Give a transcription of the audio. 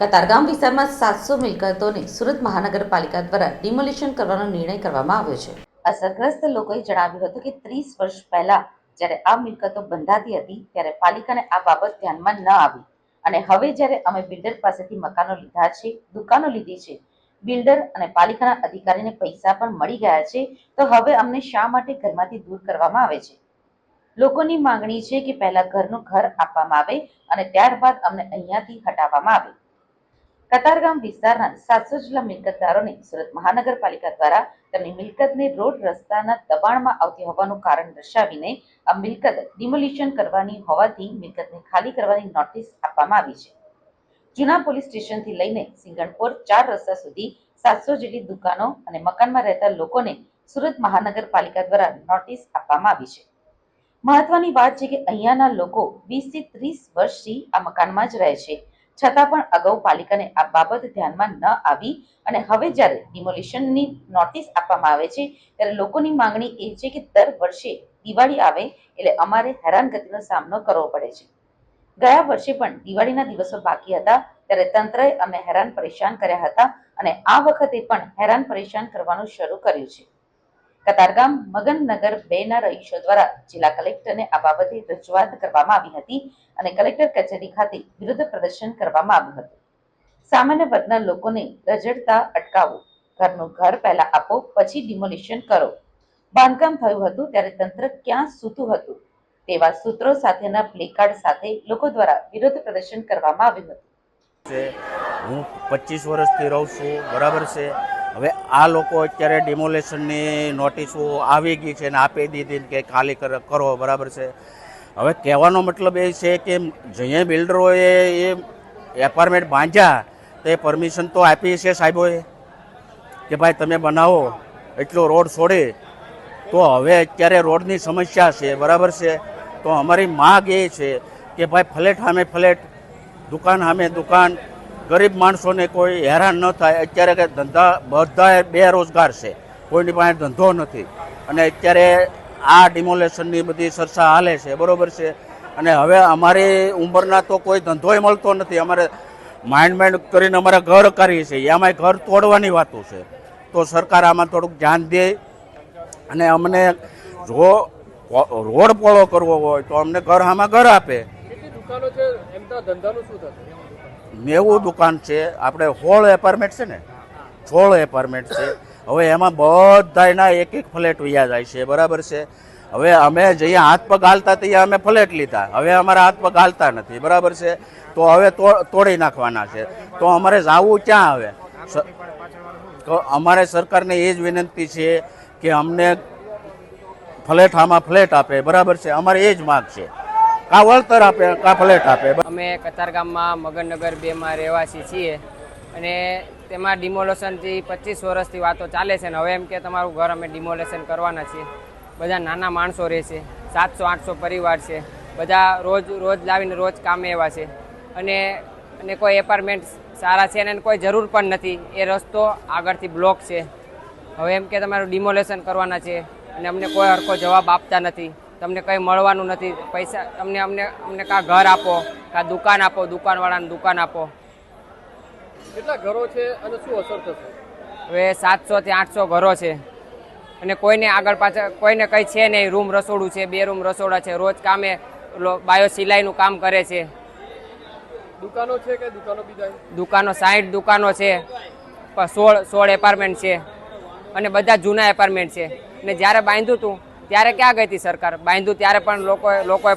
કતારગામ વિસ્તારમાં સાતસો મિલકતોને સુરત મહાનગરપાલિકા દ્વારા ડિમોલિશન કરવાનો નિર્ણય કરવામાં આવ્યો છે. અસરગ્રસ્ત લોકોએ જણાવ્યું હતું કે ત્રીસ વર્ષ પહેલા જ્યારે આ મિલકતો બંધાતી હતી, ત્યારે પાલિકાને આ બાબત ધ્યાનમાં ન આવી. અને હવે જ્યારે અમે બિલ્ડર પાસેથી મકાનો લીધા છે, દુકાનો લીધી છે, બિલ્ડર અને પાલિકાના અધિકારીને પૈસા પણ મળી ગયા છે, તો હવે અમને શા માટે ઘરમાંથી દૂર કરવામાં આવે છે? લોકોની માંગણી છે કે પહેલા ઘરનું ઘર આપવામાં આવે અને ત્યારબાદ અમને અહીંયાથી હટાવવામાં આવે. કતારગામ વિસ્તારના સાતસો જેટલા મિલકતદારોને સુરત મહાનગરપાલિકા દ્વારા તેમની મિલકતને રોડ રસ્તાના દબાણમાં આવતી હોવાનું કારણ દર્શાવીને આ મિલકત ડિમોલિશન કરવાની હોવાથી મિલકતને ખાલી કરવાની નોટિસ આપવામાં આવી છે. જૂના પોલીસ સ્ટેશનથી લઈને સિંગણપુર ચાર રસ્તા સુધી સાતસો જેટલી દુકાનો અને મકાનમાં રહેતા લોકોને સુરત મહાનગરપાલિકા દ્વારા નોટિસ આપવામાં આવી છે. મહત્વની વાત છે કે અહીંયાના લોકો વીસથી ત્રીસ વર્ષથી આ મકાનમાં જ રહે છે. છતાં પણ અગાઉ પાલિકાને આ બાબત ધ્યાનમાં ન આવી અને હવે જ્યારે ડિમોલિશનની નોટિસ આપવામાં આવે છે, ત્યારે લોકોની માંગણી એ છે કે દર વર્ષે દિવાળી આવે એટલે અમારે હેરાનગતિનો સામનો કરવો પડે છે. ગયા વર્ષે પણ દિવાળીના દિવસો બાકી હતા, ત્યારે તંત્રએ અમને હેરાન પરેશાન કર્યા હતા અને આ વખતે પણ હેરાન પરેશાન કરવાનું શરૂ કર્યું છે. કતારગામ મગનનગર બે રહીશો દ્વારા જિલ્લા કલેક્ટરને આ બાબતે રજૂઆત કરવામાં આવી હતી અને કલેક્ટર કચેરી ખાતે વિરોધ પ્રદર્શન કરવામાં આવ્યું હતું. સામાન્ય વર્ગના લોકોને રજડતા અટકાવો, ઘરનું ઘર પહેલા આપો, પછી ડિમોલિશન કરો. બાંધકામ થયું હતું ત્યારે તંત્ર ક્યાં સૂતું હતું? તેવા સૂત્રો સાથેના પ્લેકાર્ડ સાથે લોકો દ્વારા વિરોધ પ્રદર્શન કરવામાં આવ્યું હતું. હું પચીસ વર્ષથી રહું છું, બરાબર છે. હવે આ લોકો અત્યારે ડિમોલેશનની નોટિસો આવી ગઈ છે ને આપી દીધી કે ખાલી કર- બરાબર છે. હવે કહેવાનો મતલબ એ છે કે જે બિલ્ડરોએ એ એપાર્ટમેન્ટ બાંધ્યા, તે પરમિશન તો આપી છે સાહેબોએ કે ભાઈ તમે બનાવો, એટલો રોડ છોડે. તો હવે અત્યારે રોડની સમસ્યા છે, બરાબર છે. તો અમારી માગ એ છે કે ભાઈ ફ્લેટ સામે ફ્લેટ, દુકાન સામે દુકાન ગરીબ માણસોને કોઈ હેરાન ન થાય. અત્યારે કે ધંધા બધા બેરોજગાર છે. કોઈની પાસે ધંધો નથી. અને અત્યારે આ ડિમોલેશનની બધી ચર્ચા હાલે છે. બરાબર છે? અને હવે અમારી ઉંમરના તો કોઈ ધંધોય મળતો નથી. અમારે માઇન્ડ માઇન્ડ કરીને અમારે ઘર કરીએ છીએ. એમાંય ઘર તોડવાની વાતો છે. તો સરકાર આમાં થોડુંક ધ્યાન દે. અને અમને જો રોડ પોળો કરવો હોય તો અમને ઘર આમાં ઘર આપે. નેવું દુકાન છે. આપણે હોળ એપાર્ટમેન્ટ છે ને? સોળ એપાર્ટમેન્ટ છે. હવે એમાં બધાયના એક એક ફ્લેટ વયા જાય છે. બરાબર છે? હવે અમે જઈએ હાથ પગ હાલતા ત્યાં અમે ફ્લેટ લીધા. હવે અમારા હાથ પગ હાલતા નથી. બરાબર છે? તો હવે તોડી નાખવાના છે. તો અમારે જાવું ક્યાં હવે? અમારે સરકારને એ જ વિનંતી છે કે અમને ફ્લેટ આમાં ફ્લેટ આપે. બરાબર છે? અમારે એ જ માગ છે. કા વળતર આપે કા ફ્લેટ આપે. અમે કતારગામમાં મગનનગર બેમાં રહેવાસી છીએ અને તેમાં ડિમોલેશનથી પચીસ વર્ષથી વાતો ચાલે છે ને હવે એમ કે તમારું ઘર અમે ડિમોલેશન કરવાના છીએ. બધા નાના માણસો રહે છે, સાતસો, આઠસો પરિવાર છે. બધા રોજ રોજ લાવીને રોજ કામે એવા છે. અને અને કોઈ એપાર્ટમેન્ટ સારા છે અને કોઈ જરૂર પણ નથી. એ રસ્તો આગળથી બ્લોક છે. હવે એમ કે તમારું ડિમોલેશન કરવાના છે અને અમને કોઈ હરખો જવાબ આપતા નથી. તમને કંઈ મળવાનું નથી. પૈસા અમને અમને અમને કાં ઘર આપો કાં દુકાન આપો દુકાનવાળાને દુકાન આપો. કેટલા ઘરો છે અને શું અસર થશે? હવે સાતસોથી આઠસો ઘરો છે. અને કોઈને આગળ પાછળ કોઈને કંઈ છે નહીં. રૂમ રસોડું છે બે રૂમ રસોડા છે. રોજ કામે બાયો સિલાઈનું કામ કરે છે. દુકાનો છે કે દુકાનો બીજા? દુકાનો સાઠ દુકાનો છે. સોળ સોળ એપાર્ટમેન્ટ છે. અને બધા જૂના એપાર્ટમેન્ટ છે. ને જ્યારે બાંધ્યું હતું ત્યારે ક્યાં ગઈ હતી સરકાર? બાંધ્યું ત્યારે પણ લોકોએ લોકોએ